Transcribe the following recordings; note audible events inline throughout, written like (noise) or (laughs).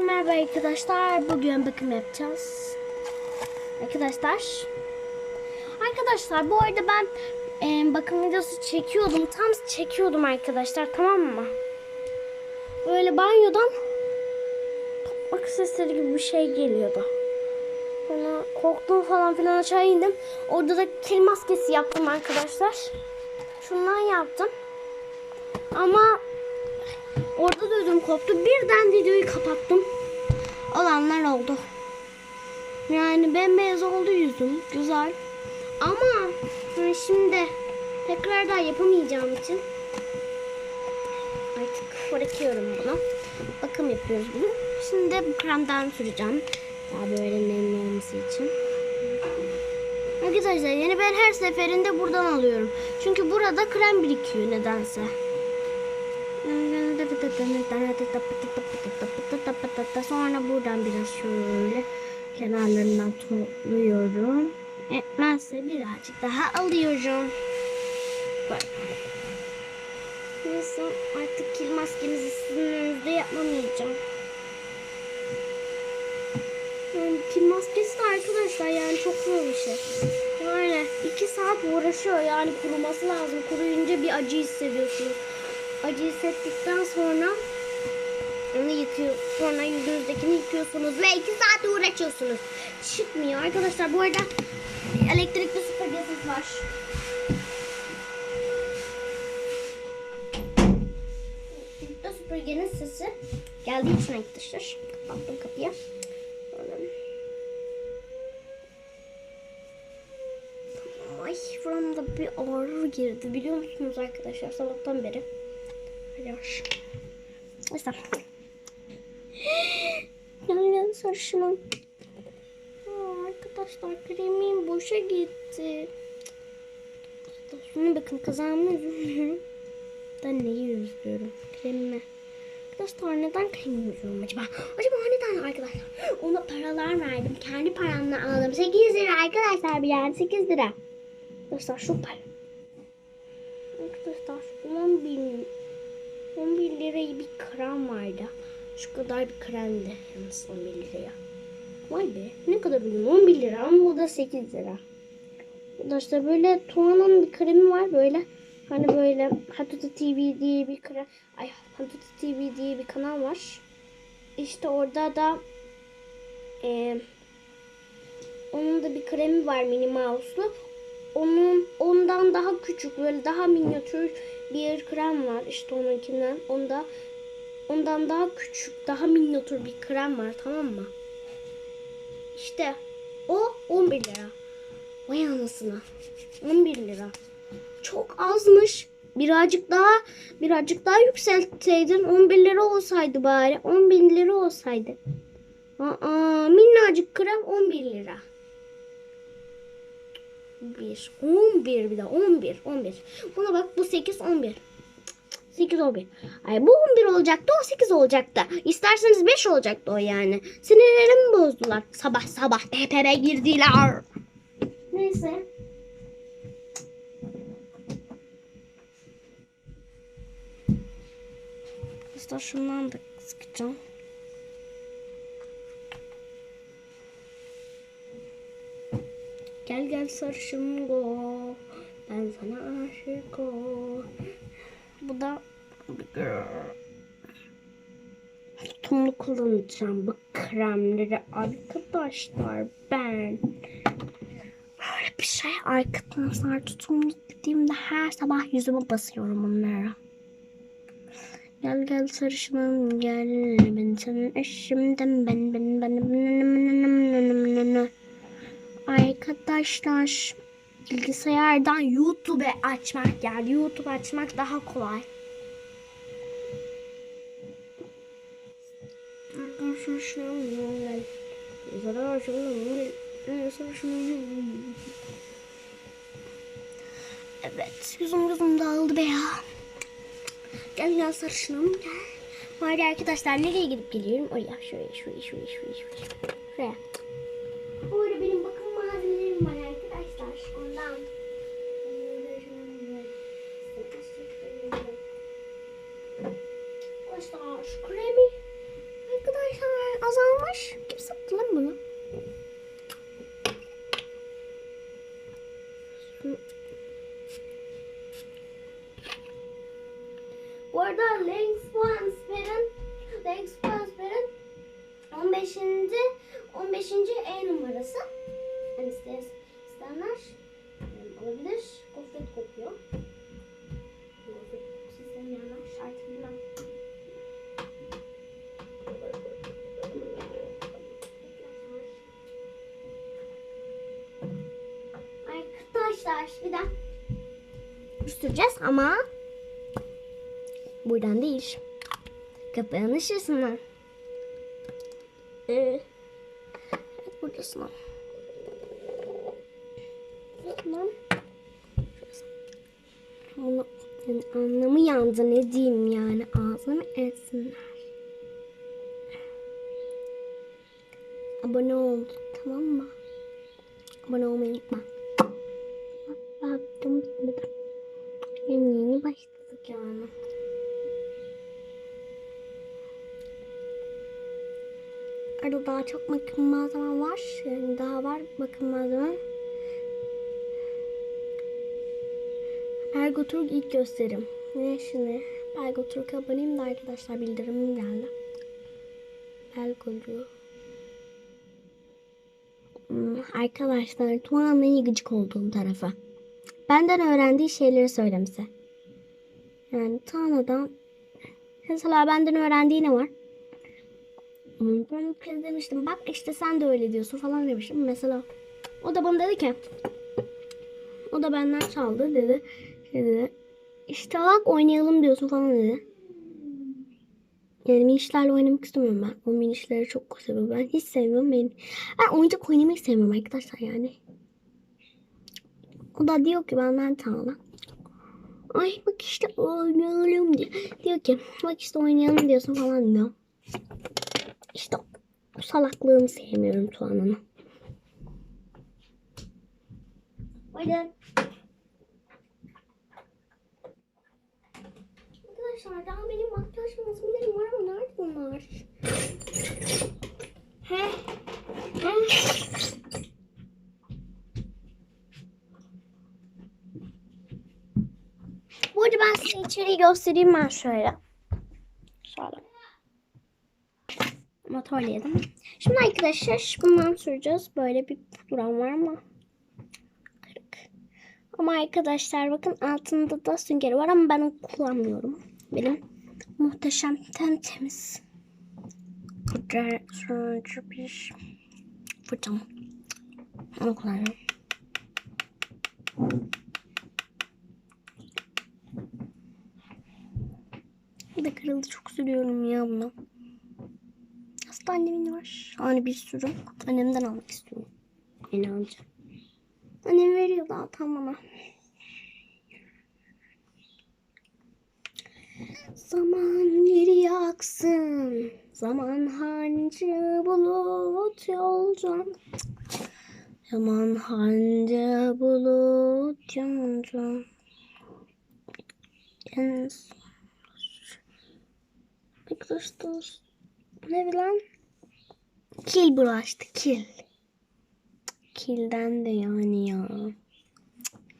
Herkese merhaba arkadaşlar. Bugün bakım yapacağız. Arkadaşlar. Arkadaşlar bu arada ben e, bakım videosu çekiyordum. Tam çekiyordum arkadaşlar tamam mı? Böyle banyodan tokmak sesleri gibi bir şey geliyordu. Sonra korktum falan filan aşağı indim. Orada da kil maskesi yaptım arkadaşlar. Şundan yaptım. Ama Orada da ödüm koptu. Birden videoyu kapattım. Olanlar oldu. Yani bembeyaz oldu yüzüm. Güzel. Ama hani şimdi tekrardan yapamayacağım için artık bırakıyorum bunu. Bakım yapıyoruz bunu. Şimdi bu kremden süreceğim. Daha böyle nemli olması için. Arkadaşlar yani ben her seferinde buradan alıyorum. Çünkü burada krem birikiyor nedense. Sonra buradan biraz şöyle kenarlarından topluyorum. Etmezse birazcık daha alıyorum. Bak. Neyse artık kil maskemizi sizin önünüzde yapmamayacağım. Yani kil maskesi de arkadaşlar yani çok zor bir şey. Yani iki saat uğraşıyor yani kuruması lazım. Kuruyunca bir acı hissediyorsunuz acı hissettikten sonra onu yıkıyor. Sonra yüzünüzdekini yıkıyorsunuz ve iki saat uğraşıyorsunuz. Çıkmıyor arkadaşlar. Bu arada elektrikli süpürgesiz var. Elektrikli süpürgenin sesi geldiği için arkadaşlar. Kapattım kapıyı. Ay buramda bir ağrı girdi biliyor musunuz arkadaşlar sabahtan beri. Yavaş. Yani sarışınım. Aa, arkadaşlar kremim boşa gitti. Şuna bakın kazağımı üzülüyorum. Ben neyi üzülüyorum? Kremime. Arkadaşlar neden kremimi üzülüyorum acaba? Acaba neden arkadaşlar? Ona paralar verdim. Kendi paramla aldım. 8 lira arkadaşlar yani 8 lira. Arkadaşlar şu para. Arkadaşlar 10 bin 11 liraya bir krem vardı. Şu kadar bir kremdi yalnız 11 liraya. Vay be ne kadar uygun 11 lira ama bu da 8 lira. Arkadaşlar böyle Tuana'nın bir kremi var böyle. Hani böyle Hatuta TV diye bir krem. Ay Hatuta TV diye bir kanal var. İşte orada da e, onun da bir kremi var Minnie Mouse'lu. Onun ondan daha küçük böyle daha minyatür bir krem var işte onunkinden. Onda ondan daha küçük, daha minyatür bir krem var tamam mı? İşte o 11 lira. Vay anasına. 11 lira. Çok azmış. Birazcık daha birazcık daha yükseltseydin 11 lira olsaydı bari. 10 bin lira olsaydı. Aa, minnacık krem 11 lira. 1, 11 bir de 11, 11. Buna bak bu 8, 11. 8, 11. Ay bu 11 olacaktı o 8 olacaktı. İsterseniz 5 olacaktı o yani. Sinirlerimi bozdular. Sabah sabah TP'ye girdiler. Neyse. İşte şundan da sıkacağım. Gel gel sarışın go. Ben sana aşık o. Bu da tutumlu kullanacağım bu kremleri arkadaşlar ben. Böyle bir şey arkadaşlar tutumlu gittiğimde her sabah yüzüme basıyorum onlara. Gel gel sarışınım gel ben senin eşimden ben ben ben ben ben ben ben ben Arkadaşlar bilgisayardan YouTube açmak yani YouTube açmak daha kolay. Evet yüzüm yüzüm dağıldı be ya. Gel gel sarışınım gel. Arkadaşlar nereye gidip geliyorum? Oraya şuraya şuraya şuraya şuraya şuraya. Şuraya. Orada benim bakım malzemelerim var arkadaşlar. Ondan. Arkadaşlar şu kremi. Arkadaşlar burası. Hani isteyen, isteyenler alabilir. Gofret kokuyor. Gofret kokusu istemeyenler şart bilmem. Arkadaşlar bir daha süreceğiz ama buradan değil. Kapağın şurasından. Ee, evet buradasın. Tamam. Bunu yani anlamı yandı ne diyeyim yani ağzını etsinler. Abone ol tamam mı? Abone olmayı unutma. Bak, Baktım yeni başladık yani. Arada daha çok bakım malzeme var. Yani daha var bakım malzeme. Ergoturk ilk gösterim. Ne şimdi? Ergoturk'a aboneyim de arkadaşlar bildirimim geldi. Ergoturk. Hmm, arkadaşlar Tuğan'ın en gıcık olduğum tarafı. Benden öğrendiği şeyleri söylemesi. Yani Tuğan'dan mesela benden öğrendiği ne var? Ben kez demiştim bak işte sen de öyle diyorsun falan demiştim. Mesela o da bana dedi ki o da benden çaldı dedi. Şey dedi. İşte bak oynayalım diyorsun falan dedi. Yani minişlerle oynamak istemiyorum ben. O minişleri çok seviyorum. Ben hiç sevmiyorum. Ben, ben oyuncak oynamayı sevmiyorum arkadaşlar yani. O da diyor ki benden Tağla. Ay bak işte oynayalım diyor. Diyor ki bak işte oynayalım diyorsun falan diyor. İşte o salaklığını sevmiyorum Tuğan'ın. Hadi. Arkadaşlar daha benim makyaj malzemelerim var ama nerede bunlar? He? He? Bu arada ben size içeriği göstereyim ben. Şöyle. Motorlayalım. Şimdi arkadaşlar bundan süreceğiz. Böyle bir pudram var ama kırık. Ama arkadaşlar bakın altında da süngeri var ama ben kullanmıyorum. Benim muhteşem temiz pudra sürücü bir fırçam. Onu kullanıyorum. Bir de kırıldı çok sürüyorum ya bunu. Annemin var. Hani bir sürü. Annemden almak istiyorum. Yeni alacağım. Annem veriyor zaten bana. Zaman geri aksın. Zaman hancı bulut yolcu. Zaman hancı bulut. En son- Arkadaşlar ne bilen? Kil bulaştı kil. Kilden de yani ya.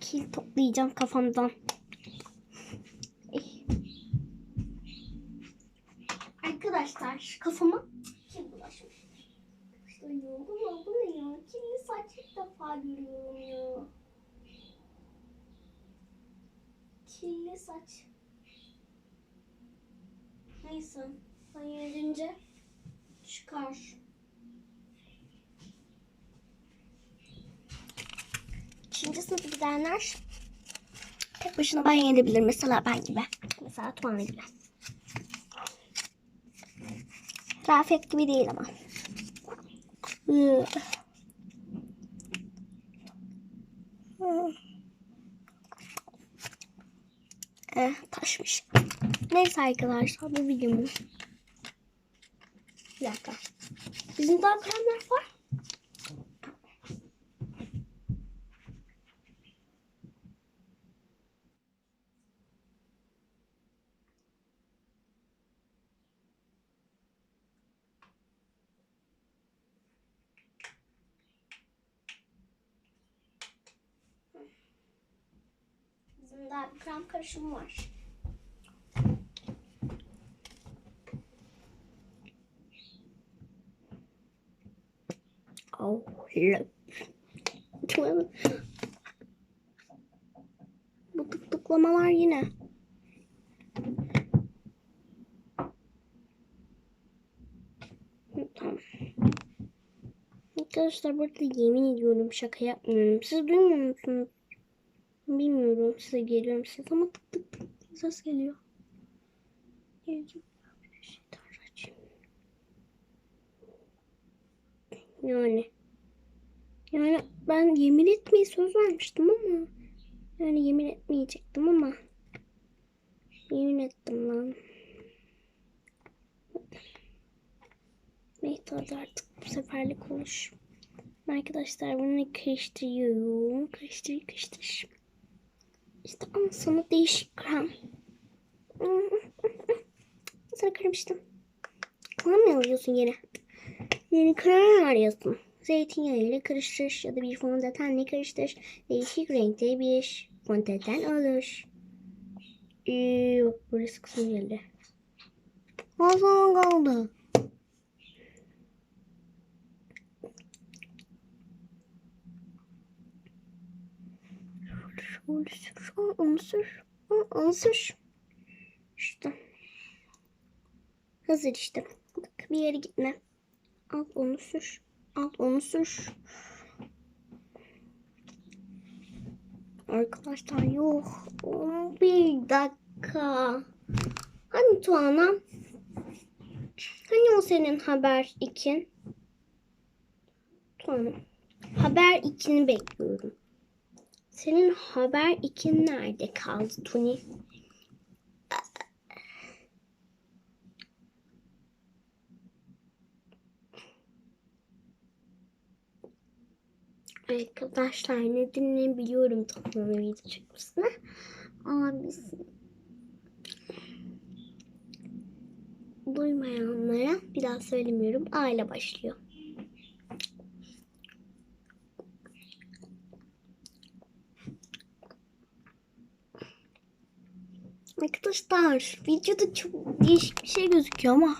Kil toplayacağım kafamdan. Arkadaşlar kafama kil bulaşmış. Arkadaşlar ya bu ne, ya? Kirli saç ilk defa görüyorum ya. Kirli saç. Neyse. Edince çıkar. Sınıfa gidenler tek başına banyo edebilir. Mesela ben gibi. Mesela Tuana gibi. Rafet gibi değil ama. Eh, taşmış. Neyse arkadaşlar bu videomuz. Bir dakika. Bizim daha kremler var. Bir krem karışımı var. Wow. Bu tık tıklamalar yine. Tamam. Arkadaşlar burada yemin ediyorum şaka yapmıyorum. Siz duymuyor musunuz? Bilmiyorum size geliyor mu ses ama tık tık tık ses geliyor. Yani. Yani ben yemin etmeyi söz vermiştim ama. Yani yemin etmeyecektim ama. Yemin ettim lan. Neyse hadi artık bu seferlik konuş. Arkadaşlar bunu karıştırıyorum. Karıştır karıştır. İşte ama sana değişik krem. (laughs) Sana kırmıştım. Krem mi arıyorsun yine? Yeni krem arıyorsun. Zeytinyağı ile karıştır ya da bir fondötenle karıştır. Değişik renkte bir fondöten olur. Ee, bak burası kısım geldi. Az kaldı. Şöyle sür, onu sür, onu sür. İşte. Hazır işte. Bak bir yere gitme. Al onu sür. Al onu sür. Arkadaşlar yok. 11 dakika. Hani Tuana? Hani o senin haber ikin? Tuana. Haber ikini bekliyorum. Senin haber ikin nerede kaldı Tuni? Arkadaşlar nedenini biliyorum tamamen video çıkmasını. Ama biz duymayanlara bir daha söylemiyorum. Aile başlıyor. Arkadaşlar videoda çok değişik bir şey gözüküyor ama.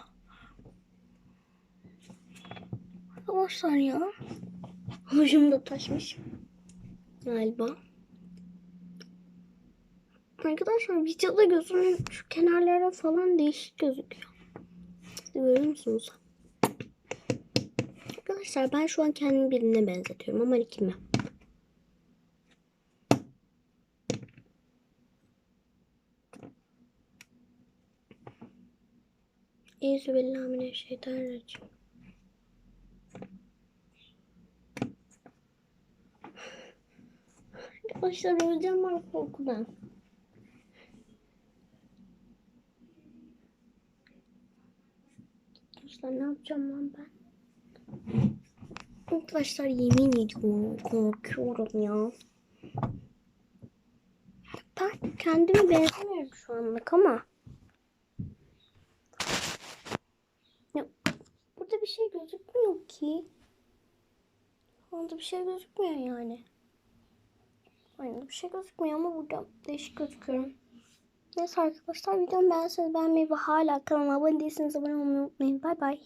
Arkadaşlar ya. Hoşum da taşmış. Galiba. Arkadaşlar videoda gözümün şu kenarlara falan değişik gözüküyor. Görüyor musunuz? Arkadaşlar ben şu an kendimi birine benzetiyorum ama kime? Euzubillahimineşşeytanirracim. Arkadaşlar öleceğim ben korkudan. Arkadaşlar ne yapacağım lan ben? Arkadaşlar yemin ediyorum korkuyorum ya. Ben kendime benzemiyorum şu anlık ama. Burada bir şey gözükmüyor ki. Orada bir şey gözükmüyor yani. Aynen bir şey gözükmüyor ama burada değişik gözüküyorum. Neyse arkadaşlar videomu beğenseniz beğenmeyi ve hala kanalıma abone değilseniz abone olmayı unutmayın. Bay bay.